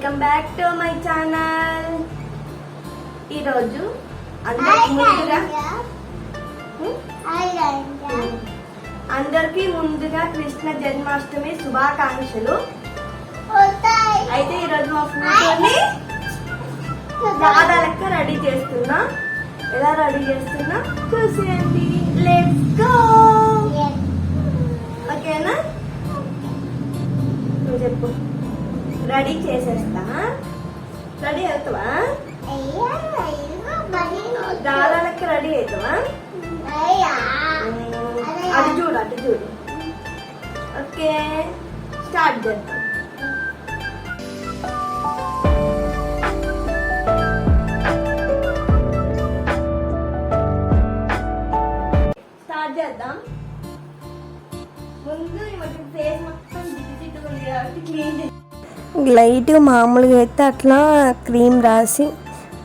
Welcome back to my channel ఈరోజు అందరికి ముందుగా అందరికి ముందుగా కృష్ణ జన్మాష్టమి శుభాకాంక్షలు. అయితే ఈరోజు మా ఫోటోని చాలా లెక్క రెడీ చేస్తున్నా. ఎలా రెడీ చేస్తున్నా? చూసేయండి. రెడీ చేసేస్తా. రెడీ అవుతావా? దాదాలకి రెడీ అవుతావా? అటు చూడు అటు చూడు. ఓకే స్టార్ట్ చేద్దాం. స్టార్ట్ చేద్దాం. ముందు మధ్య ఫేస్ మొత్తం జిడ్డుగా ఉంది కాబట్టి క్లీన్ లైట్గా మామూలుగా అయితే అట్లా క్రీమ్ రాసి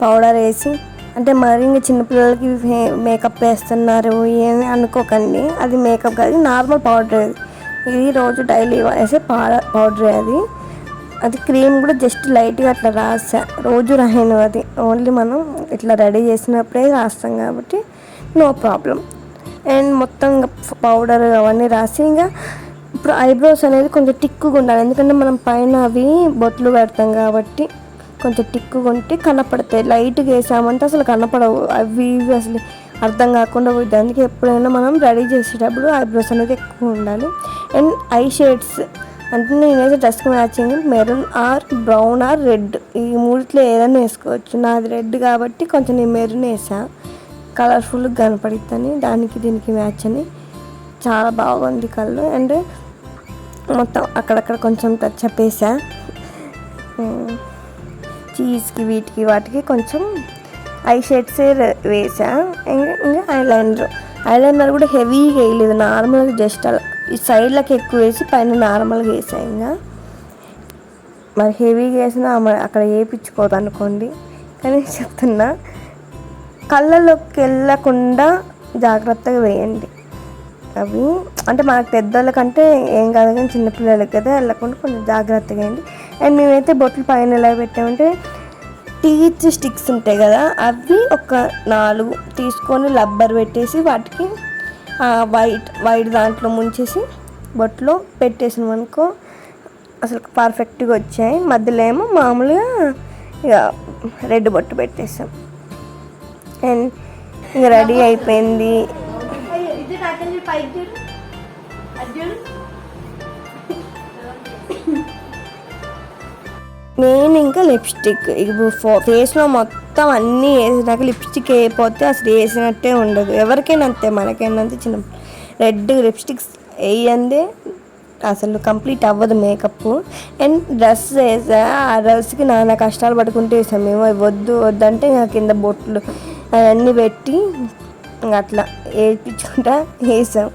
పౌడర్ వేసి అంటే మరి ఇంకా చిన్నపిల్లలకి మేకప్ వేస్తున్నారు ఏమి అనుకోకండి. అది మేకప్ కాదు నార్మల్ పౌడర్ అది. ఇది రోజు డైలీ వేసే పౌడర్ పౌడర్ అది. అది క్రీమ్ కూడా జస్ట్ లైట్గా అట్లా రాసా. రోజు రాయను అది. ఓన్లీ మనం ఇట్లా రెడీ చేసినప్పుడే రాస్తాం కాబట్టి నో ప్రాబ్లం. అండ్ మొత్తం పౌడర్ అవన్నీ రాసి ఇంకా ఇప్పుడు ఐబ్రోస్ అనేది కొంచెం టిక్కుగా ఉండాలి. ఎందుకంటే మనం పైన అవి బొట్లు పెడతాం కాబట్టి కొంచెం టిక్కుగా ఉంటే కనపడతాయి. లైట్గా వేసామంటే అసలు కనపడవు. అవి ఇవి అసలు అర్థం కాకుండా పోయింది అందుకే ఎప్పుడైనా మనం రెడీ చేసేటప్పుడు ఐబ్రోస్ అనేది ఎక్కువ ఉండాలి. అండ్ ఐ షేడ్స్ అంటే నేనైతే డ్రెస్కి matching maroon or brown or red. ఈ మూడిట్లో ఏదైనా వేసుకోవచ్చు. నాది రెడ్ కాబట్టి కొంచెం నేను మెరూన్ వేసా. కలర్ఫుల్గా కనపడుతుంది దానికి దీనికి మ్యాచ్ అని. చాలా బాగుంది కళ్ళు అండ్ మొత్తం అక్కడక్కడ కొంచెం టచ్ అప్ వేసా చీజ్కి వీటికి వాటికి కొంచెం ఐ షేడ్స్ వేసా. ఇంకా ఇంకా ఐలైనర్ ఐలైనర్ కూడా హెవీగా వేయలేదు. నార్మల్గా జస్ట్ అలా ఈ సైడ్లకి ఎక్కువ వేసి పైన నార్మల్గా వేసా ఇంకా మరి హెవీగా వేసినా మరి అక్కడ వేయించుకోదు అనుకోండి. కానీ చెప్తున్నా కళ్ళలోకి వెళ్ళకుండా జాగ్రత్తగా వేయండి. అవి అంటే మనకు పెద్దోళ్ళకంటే ఏం కాదు కానీ చిన్నపిల్లలకి కదా వెళ్ళకుండా కొంచెం జాగ్రత్తగా అండి అండ్ మేమైతే బొట్లు పైన ఎలా పెట్టామంటే టీచ్ స్టిక్స్ ఉంటాయి కదా అవి ఒక నాలుగు తీసుకొని రబ్బర్ పెట్టేసి వాటికి వైట్ వైట్ దాంట్లో ముంచేసి బొట్లో పెట్టేసినాం అనుకో అసలు పర్ఫెక్ట్గా వచ్చాయి. మధ్యలో ఏమో మామూలుగా ఇక రెడ్ బొట్టు పెట్టేసాం. అండ్ ఇంక రెడీ అయిపోయింది. పైకి చూడు నేను ఇంకా లిప్స్టిక్. ఇప్పుడు ఫో- ఫేస్లో మొత్తం అన్నీ వేసినాక లిప్స్టిక్ వేయకపోతే అసలు వేసినట్టే ఉండదు. ఎవరికైనా అంతే మనకైనా అంతే చిన్న రెడ్ లిప్స్టిక్స్ వేయందే అసలు కంప్లీట్ అవ్వదు మేకప్. అండ్ డ్రెస్ వేసా ఆ డ్రెస్కి నానా కష్టాలు పడుకుంటూ వేసాం మేము వద్దు వద్దంటే ఇంకా కింద బొట్లు అవన్నీ పెట్టి ఇంకా అట్లా ఏడ్పించుకుంటా వేసాం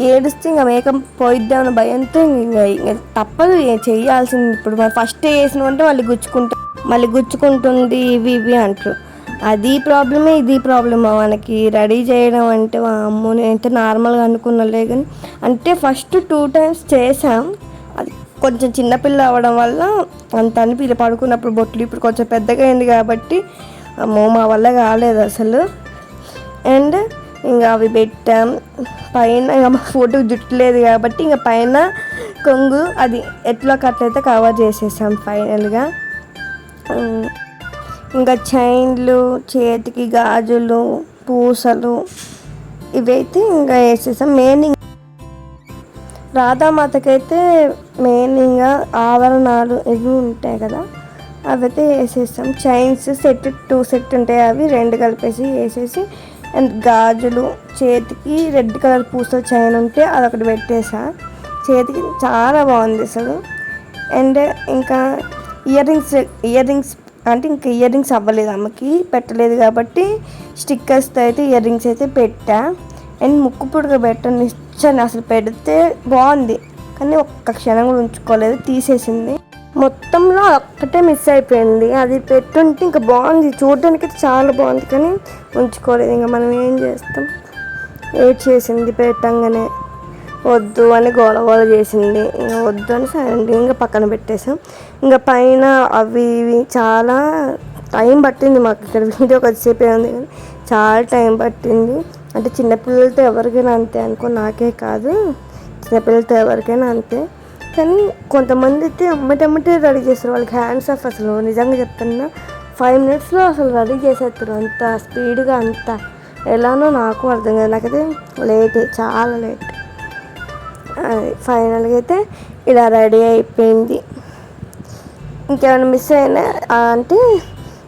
ఏడుస్తే ఇంకా మేకం పోయిద్దామన్న భయంతో ఇంకా ఇంకా తప్పదు చేయాల్సింది. ఇప్పుడు మనం ఫస్ట్ వేసినామంటే మళ్ళీ గుచ్చుకుంటా మళ్ళీ గుచ్చుకుంటుంది ఇవి ఇవి అంటారు. అది ప్రాబ్లమే ఇది ప్రాబ్లమా? మనకి రెడీ చేయడం అంటే అమ్మో నేనైతే నార్మల్గా అనుకున్నలే కానీ అంటే ఫస్ట్ టూ టైమ్స్ చేసాం అది కొంచెం చిన్నపిల్ల అవ్వడం వల్ల అంత అనిపి పడుకున్నప్పుడు బొట్లు ఇప్పుడు కొంచెం పెద్దగా అయింది కాబట్టి అమ్మో మా వల్ల కాలేదు అసలు. అండ్ ఇంకా అవి పెట్టాం. పైన ఇంకా మా ఫోటో జుట్టు లేదు కాబట్టి ఇంకా పైన కొంగు అది ఎట్లా కట్లయితే కవర్ చేసేసాం ఫైనల్గా. ఇంకా చైన్లు చేతికి గాజులు పూసలు ఇవైతే ఇంకా వేసేసాం. మెయిన్ రాధామాతకైతే మెయిన్ ఇంకా ఆభరణాలు ఇవి ఉంటాయి కదా అవైతే వేసేస్తాం చైన్స్ సెట్ టూ సెట్ ఉంటాయి. అవి రెండు కలిపేసి వేసేసి అండ్ గాజులు చేతికి రెడ్ కలర్ పూసల చైన్ ఉంటే అదొకటి పెట్టేసా. చేతికి చాలా బాగుంది అసలు. అండ్ ఇంకా ఇయర్ రింగ్స్ ఇయర్ రింగ్స్ అంటే ఇంకా ఇయర్ రింగ్స్ అవ్వలేదు అమ్మకి పెట్టలేదు కాబట్టి స్టిక్కర్స్తో అయితే ఇయర్ రింగ్స్ అయితే పెట్టా. అండ్ ముక్కు పుడక పెట్టని ఇచ్చాను అసలు పెడితే బాగుంది. కానీ ఒక్క క్షణం కూడా ఉంచుకోలేదు తీసేసింది. మొత్తంలో ఒక్కటే మిస్ అయిపోయింది. అది పెట్టుంటే ఇంకా బాగుంది. చూడడానికి చాలా బాగుంది కానీ ఉంచుకోలేదు. ఇంకా మనం ఏం చేస్తాం? ఏడ్ చేసింది పెట్టంగానే వద్దు అని గోల గోల చేసింది. ఇంకా వద్దు అని సైలెంట్ ఇంకా పక్కన పెట్టేసాం. ఇంకా పైన అవి ఇవి చాలా టైం పట్టింది మాకు. ఇక్కడ వీడియో కొద్దిసేపు ఉంది కానీ చాలా టైం పట్టింది. అంటే చిన్నపిల్లలతో ఎవరికైనా అంతే అనుకో నాకే కాదు. చిన్నపిల్లలతో ఎవరికైనా అంతే. కానీ కొంతమంది అయితే అమ్మటమ్మటే రెడీ చేస్తారు. వాళ్ళకి హ్యాండ్స్ ఆఫ్ అసలు. నిజంగా చెప్తున్నా ఫైవ్ మినిట్స్లో అసలు రెడీ చేసేస్తారు. అంత స్పీడ్గా అంత ఎలానో నాకు అర్థం కాదు. నాకైతే లేట్ చాలా లేట్. అది ఫైనల్గా అయితే ఇలా రెడీ అయిపోయింది. ఇంకేమైనా మిస్ అయినా అంటే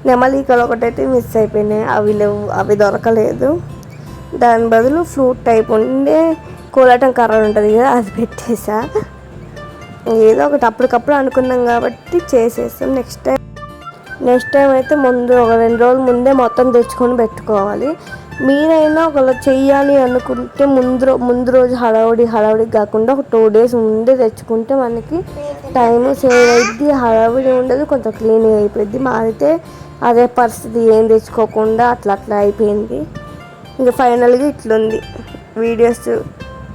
నెమలికలు ఒకటైతే మిస్ అయిపోయినాయి. అవి లేవు అవి దొరకలేదు. దాని బదులు ఫ్రూట్ టైప్ ఉండే కోలాటం కర్ర ఉంటుంది కదా అది పెట్టేసా. ఏదో ఒకటి అప్పటికప్పుడు అనుకున్నాం కాబట్టి చేసేస్తాం. నెక్స్ట్ టైం నెక్స్ట్ టైం అయితే ముందు ఒక రెండు రోజుల ముందే మొత్తం తెచ్చుకొని పెట్టుకోవాలి. మీరైనా ఒకవేళ చెయ్యాలి అనుకుంటే ముందు రో- ముందు రోజు హడావుడి హడావుడి కాకుండా ఒక టూ డేస్ ముందే తెచ్చుకుంటే మనకి టైం సేవ్ అయింది హడావుడి ఉండదు కొంచెం క్లీన్ అయిపోయింది మాదైతే అదే పరిస్థితి ఏం తెచ్చుకోకుండా అట్లా అట్లా అయిపోయింది. ఇంకా ఫైనల్గా ఇట్లుంది. వీడియోస్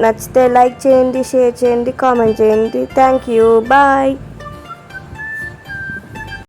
నచ్చితే లైక్ చేయండి షేర్ చేయండి కామెంట్ చేయండి. Thank you bye